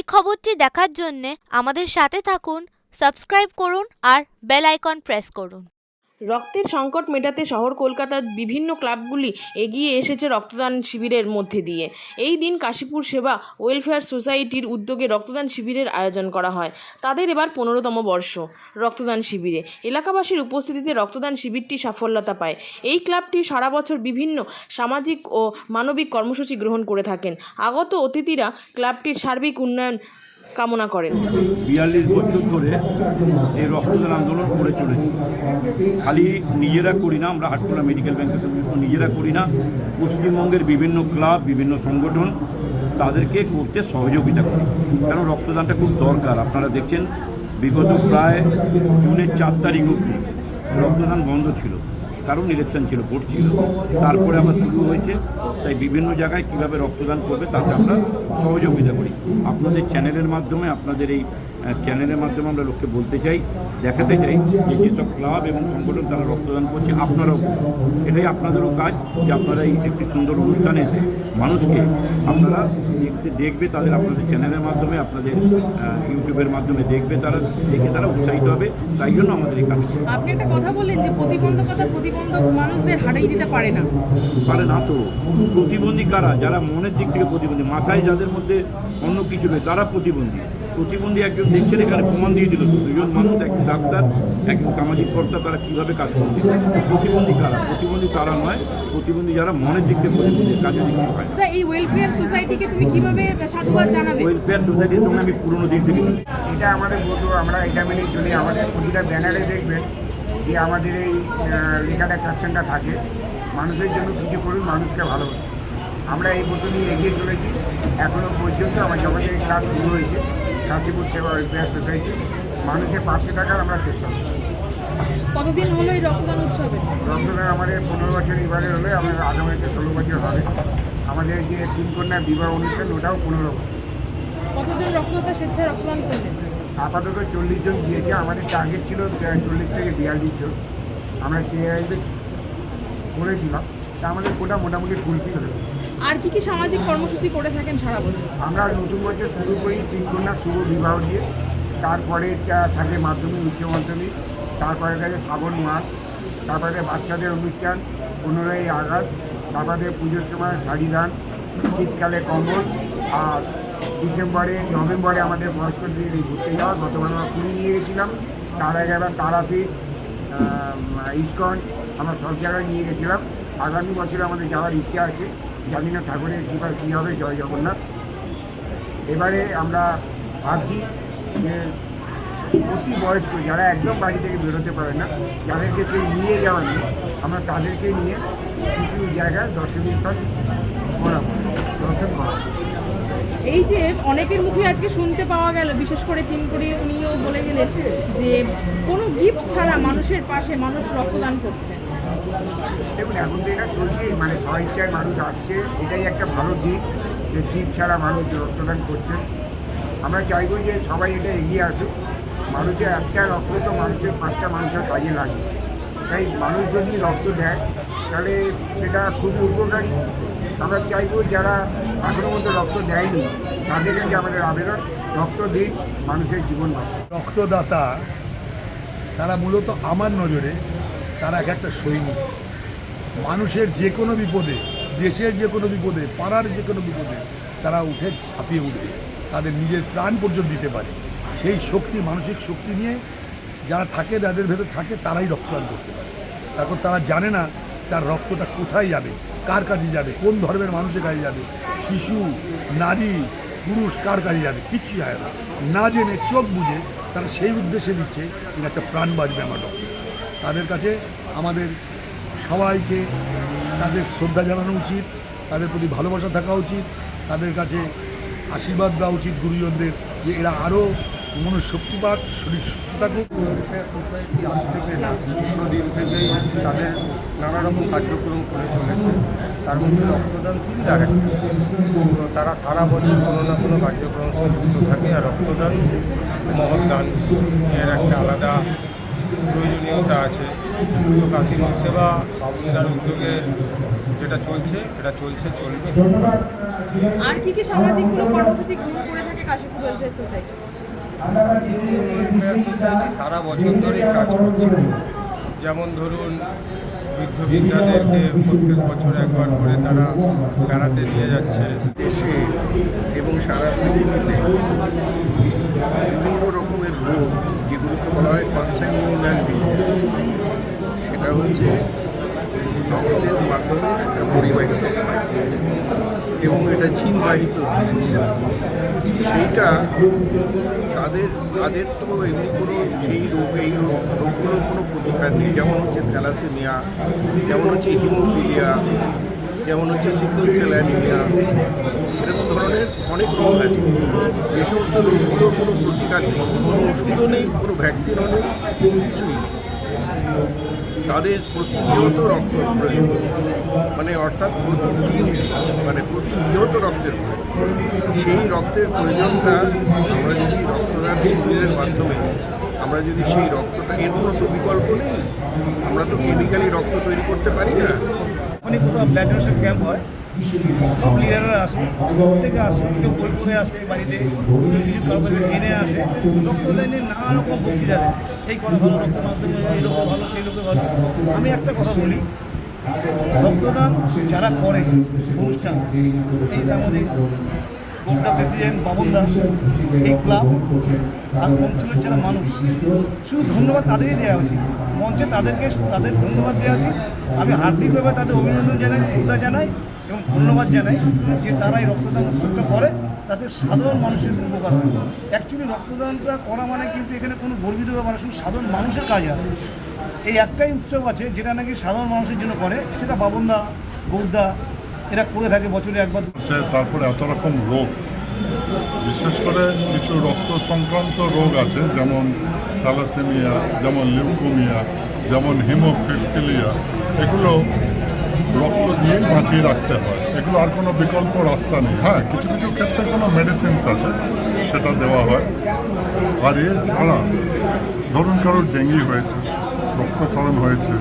এই খবরটি দেখার জন্যে আমাদের সাথে থাকুন সাবস্ক্রাইব করুন আর বেল আইকন প্রেস করুন। রক্তের সংকট মেটাতে শহর কলকাতার বিভিন্ন ক্লাবগুলি এগিয়ে এসেছে রক্তদান শিবিরের মধ্যে দিয়ে। এই দিন কাশীপুর সেবা ওয়েলফেয়ার সোসাইটির উদ্যোগে রক্তদান শিবিরের আয়োজন করা হয়। তাদের এবার পনেরোতম বর্ষ রক্তদান শিবিরে। এলাকাবাসীর উপস্থিতিতে রক্তদান শিবিরটি সাফল্যতা পায়। এই ক্লাবটি সারা বছর বিভিন্ন সামাজিক ও মানবিক কর্মসূচি গ্রহণ করে থাকেন। আগত অতিথিরা ক্লাবটির সার্বিক উন্নয়ন কামনা করেন। বিয়াল্লিশ বছর ধরে এই রক্তদান আন্দোলন করে চলেছি। খালি নিজেরা করি না, আমরা হাটখোলা মেডিকেল ব্যাংকের সঙ্গে নিজেরা করি না। পশ্চিমবঙ্গের বিভিন্ন ক্লাব, বিভিন্ন সংগঠন তাদেরকে করতে সহযোগিতা করি। কারণ রক্তদানটা খুব দরকার। আপনারা দেখছেন, বিগত প্রায় জুনের চার তারিখ অবধি রক্তদান বন্ধ ছিল। কারণ ইলেকশন ছিল ভোট ছিল তারপরে আবার শুরু হয়েছে, তাই বিভিন্ন জায়গায় কীভাবে রক্তদান করবে তাতে আমরা সহযোগিতা করি আপনাদের চ্যানেলের মাধ্যমে, আপনাদের এই চ্যানেলের মাধ্যমে আমরা লোককে বলতে চাই, দেখাতে চাই যে যেসব ক্লাব এবং সংগঠন তারা রক্তদান করছে, আপনারাও। এটাই আপনাদেরও কাজ যে আপনারা এই একটি সুন্দর অনুষ্ঠানে এসে মানুষকে আপনারা দেখতে দেখবে তাদের আপনাদের চ্যানেলের মাধ্যমে আপনাদের ইউটিউবের মাধ্যমে দেখবে তারা দেখে তারা উৎসাহিত হবে। তাই জন্য আমাদের এই কাজ আপনি একটা কথা বললেন যে প্রতিবন্ধকতা প্রতিবন্ধক মানুষদের হারাই দিতে পারে না। পারে না তো। প্রতিবন্ধী কারা? যারা মনের দিক থেকে প্রতিবন্ধী মাথায় যাদের মধ্যে অন্য কিছু নেই তারা প্রতিবন্ধী। প্রতিবন্ধী একজন দেখছেন এখানে প্রমাণ দিয়ে দিল। দুজন মানুষ একজন ডাক্তার একজন সামাজিক কর্তা তারা কীভাবে কাজ করছে প্রতিবন্ধী কারা? প্রতিবন্ধী তারা নয় প্রতিবন্ধী যারা মনের দিক থেকে প্রতিবন্ধী কাজের দিক থেকে হয় এই ওয়েলফেয়ার সোসাইটিকে তুমি কীভাবে সাধুবাদ জানাবে ওয়েলফেয়ার সোসাইটির সঙ্গে আমি পুরোনো দিক থেকে এটা আমাদের মতো আমরা এটা মেনেই চলি। আমাদের প্রতিটা ব্যানারে দেখবেন যে আমাদের এই লেখাটা ক্যাপশনটা থাকে। মানুষের জন্য কিছু করুন মানুষকে ভালোবাসুন। আমরা এই মতো নিয়ে এগিয়ে চলেছি। এখনও পর্যন্ত আমার যখন থেকে কাজ শুরু হয়েছে। কাশীপুর সেবা ওয়েলফেয়ার সোসাইটি মানুষের পাশে থাকার আমরা চেষ্টা করছি কতদিন হলো এই রক্তদান উৎসবে? রক্তদান আমাদের পনেরো বছর এবারে হলে আমাদের আগামীতে ষোলো বছর হবে। আমাদের যে তিন কন্যা বিবাহ অনুষ্ঠান ওটাও পনেরো বছর। কতজন রক্তদাতা স্বেচ্ছায় রক্তদান করলেন? আপাতত চল্লিশ জন দিয়েছে। আমাদের টার্গেট ছিল চল্লিশ থেকে বিয়াল্লিশ জন। আমরা সেই হিসেবে করেছিলাম। তা আমাদের কোটা মোটামুটি ফুলফিল হলো আর কি কি সামাজিক কর্মসূচি করে থাকেন সারা বছর? আমরা নতুন বছর শুরু করি তিন কন্যা শুভ বিবাহ দিয়ে। তারপরে থাকে মাধ্যমিক, উচ্চ মাধ্যমিক, তারপরে থাকে শ্রাবণ মাস, তারপরে বাচ্চাদের অনুষ্ঠান, পনেরোই আগস্ট, তারপরে পুজোর সময় শাড়ি দান শীতকালে কম্বল, আর ডিসেম্বরে, নভেম্বরে আমাদের বয়স্কদের এই ঘুরতে যাওয়া গতবার আমরা পুরী নিয়ে গেছিলাম তার আগে আবার তারাপীঠ ইস্কন, আমরা সব জায়গায় নিয়ে গেছিলাম। আগামী বছরে আমাদের যাওয়ার ইচ্ছা আছে। জানি না ঠাকুরের কৃপা কী হবে? জয় জগন্নাথ। এবারে আমরা ভাবছি যে অতি বয়স্ক যারা একদম বাড়ি থেকে বেরোতে পারে না যাদেরকে কেউ নিয়ে যাওয়া নেই। আমরা তাদেরকে নিয়ে কিছু জায়গায় দর্শনীয় স্থান করাবো। দর্শন করাবো। এই যে অনেকের মুখে আজকে শুনতে পাওয়া গেল, বিশেষ করে তিন করে উনিও বলে গেলেন যে কোনো গিফট ছাড়া মানুষের পাশে মানুষ রক্তদান করছে। দেখুন, এখন তো এটা চলছে মানে স্বইচ্ছায় মানুষ আসছে, এটাই একটা ভালো দিক যে জীব ছাড়া মানুষ রক্তদান করছে। আমরা চাইব যে সবাই এটা এগিয়ে আসুক। মানুষের একটা রক্ত তো মানুষের, পাঁচটা মানুষের কাজে লাগে। তাই মানুষ যদি রক্ত দেয়, তাহলে সেটা খুবই উপকারী। আমরা চাইব যারা এখনও পর্যন্ত রক্ত দেয়নি, তাদের কাছে আমাদের আবেদন, রক্ত দিন, মানুষের জীবন রক্তদাতা, তারা মূলত আমার নজরে তারা এক একটা সৈনিক। মানুষের যে কোনো বিপদে, দেশের যে কোনো বিপদে, পাড়ার যে কোনো বিপদে তারা উঠে ছাপিয়ে উঠবে। তাদের নিজের প্রাণ পর্যন্ত দিতে পারে। সেই শক্তি, মানসিক শক্তি নিয়ে যারা থাকে, যাদের ভেতর থাকে, তারাই রক্তদান করতে পারে। তারপর তারা জানে না তার রক্তটা কোথায় যাবে, কার কাজে যাবে, কোন ধর্মের মানুষের কাজে যাবে, শিশু, নারী, পুরুষ, কার কাজে যাবে, কিচ্ছু যায় না। না জেনে চোখ বুঝে তারা সেই উদ্দেশ্যে দিচ্ছে একটা প্রাণ বাঁচবে আমার রক্ত। তাদের কাছে আমাদের সবাইকে তাদের শ্রদ্ধা জানানো উচিত, তাদের প্রতি ভালোবাসা থাকা উচিত, তাদের কাছে আশীর্বাদ দেওয়া উচিত গুরুজনদের যে এরা আরও মনশক্তি পাক শরীর সুস্থ থাকুক। সোসাইটি আজ থেকে না দিন থেকেই তাদের নানা রকম কার্যক্রম করে চলেছে। তার মধ্যে রক্তদান শিবির তারা সারা বছর কোনো না কোনো কার্যক্রমের সঙ্গে যুক্ত থাকে। আর রক্তদান, মহৎ দান, এর একটা আলাদা প্রয়োজনীয়তা আছে। তো কাশিপুর সেবা বাবুলদার উদ্যোগে যেটা চলছে এটা চলছে চলবে। আর কি কি সামাজিক কোনো কর্মসূচি গ্রহণ করে থাকে Kashipur welfare society welfare society সারা বছর ধরেই কাজ করছে। যেমন ধরুন বৃদ্ধ বৃদ্ধাদেরকে প্রত্যেক বছর একবার করে তারা বেড়াতে নিয়ে যাচ্ছে। দেশে এবং সারা পৃথিবীতে বিভিন্ন রকমের রোগ যেগুলোকে বলা হয় কনসাইনাল ডিজিজ সেটা হচ্ছে রক্তের মাধ্যমে সেটা পরিবাহিত হয় ডিজিজ সেইটা তাদের তাদের তো এমনি কোনো সেই রোগ, এই রোগ রোগগুলোর কোনো প্রতিকার নেই। যেমন হচ্ছে থ্যালাসেমিয়া, যেমন হচ্ছে হিমোফিলিয়া, যেমন হচ্ছে সিকল সেল অ্যানিমিয়া, এরকম ধরনের অনেক রোগ আছে। যে সমস্ত রোগগুলোর কোনো প্রতিকার নেই। কোনো ওষুধও নেই, কোনো ভ্যাকসিনও নেই কিছুই নেই। তাদের প্রতিনিয়ত রক্তের প্রয়োজন মানে অর্থাৎ প্রতিদিন মানে প্রতিনিয়ত রক্তের প্রয়োজন। সেই রক্তের প্রয়োজনটা আমরা যদি রক্তদান শিবিরের মাধ্যমে, আমরা যদি সেই রক্তটা, এর কোনো তো বিকল্প নেই? আমরা তো কেমিক্যালি রক্ত তৈরি করতে পারি না। অনেক কোথাও ব্লাড ডোনেশন ক্যাম্প হয়। সব লিডাররা আসে, প্রত্যেকে আসে, কেউ বই পড়ে আসে বাড়িতে, কেউ কিছু কারও কাছে জেনে আসে, রক্তদান নিয়ে নানা রকম বক্তৃতা দেয় এই করা ভালো রক্তের মাধ্যমে এই লোকের ভালো, সেই লোকে ভালো। আমি একটা কথা বলি, রক্তদান যারা করে, অনুষ্ঠান, এই মধ্যে গোর্দা প্রেসিডেন্ট বাবনদা, এই ক্লাব, আর অঞ্চলের যারা মানুষ, শুধু ধন্যবাদ তাদেরই দেওয়া উচিত। মঞ্চে তাদেরকে, তাদের ধন্যবাদ দেওয়া উচিত। আমি হার্দিকভাবে তাদের অভিনন্দন জানাই, শ্রদ্ধা জানাই। এবং ধন্যবাদ জানাই যে তারা এই রক্তদান উৎসবটা করে। তাতে সাধারণ মানুষের উপকার হয়। অ্যাকচুয়ালি রক্তদানটা করা মানে কিন্তু এখানে কোনো গর্বিত ব্যাপার শুধু সাধারণ মানুষের কাজ হয়। এই একটাই উৎসব আছে যেটা নাকি সাধারণ মানুষের জন্য করে, সেটা বাবনদা গৌরদা এরা করে থাকে বছরে একবার তারপরে এত রকম রোগ। বিশেষ করে কিছু রক্ত সংক্রান্ত রোগ আছে, যেমন থ্যালাসেমিয়া, যেমন লিউকোমিয়া, যেমন হিমোফিলিয়া, এগুলো রক্ত দিয়েই বাঁচিয়ে রাখতে হয়। এগুলো আর কোনো বিকল্প রাস্তা নেই। হ্যাঁ কিছু কিছু ক্ষেত্রে কোনো মেডিসিনস আছে, সেটা দেওয়া হয়। আর এছাড়া ছাড়া ধরুন কারোর ডেঙ্গি হয়েছে, রক্তক্ষরণ হয়েছে